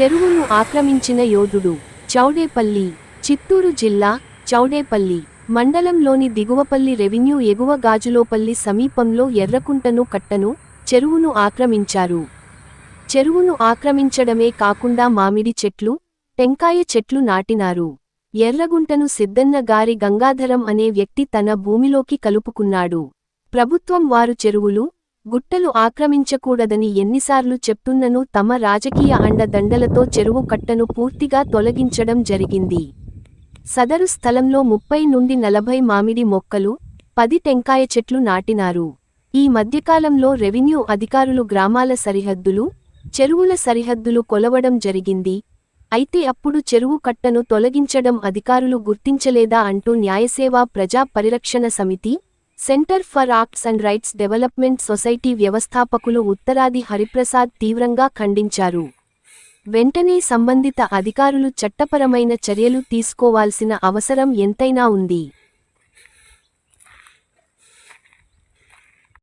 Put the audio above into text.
చెరువును ఆక్రమించిన యోధుడు చౌడేపల్లి చిత్తూరు జిల్లా చౌడేపల్లి మండలంలోని దిగువపల్లి రెవెన్యూ ఎగువ గాజులోపల్లి సమీపంలో ఎర్రకుంటను కట్టను చెరువును ఆక్రమించారు. చెరువును ఆక్రమించడమే కాకుండా మామిడి చెట్లు టెంకాయ చెట్లు నాటినారు. ఎర్రగుంటను సిద్ధన్న గారి గంగాధరం అనే వ్యక్తి తన భూమిలోకి కలుపుకున్నాడు. ప్రభుత్వం వారు చెరువులు గుట్టలు ఆక్రమించకూడదని ఎన్నిసార్లు చెప్తున్ననూ తమ రాజకీయ అండదండలతో చెరువు కట్టను పూర్తిగా తొలగించడం జరిగింది. సదరు స్థలంలో ముప్పై నుండి నలభై మామిడి మొక్కలు పది టెంకాయ చెట్లు నాటినారు. ఈ మధ్యకాలంలో రెవెన్యూ అధికారులు గ్రామాల సరిహద్దులు చెరువుల సరిహద్దులు కొలవడం జరిగింది. అయితే అప్పుడు చెరువు కట్టను తొలగించడం అధికారులు గుర్తించలేదా అంటూ న్యాయసేవా ప్రజా పరిరక్షణ సమితి centre for arts and rights development society వ్యవస్థాపకులు ఉత్తరాది హరిప్రసాద్ తీవ్రంగా ఖండించారు. వెంటనే సంబంధిత అధికారులు చట్టపరమైన చర్యలు తీసుకోవాల్సిన అవసరం ఎంతైనా ఉంది.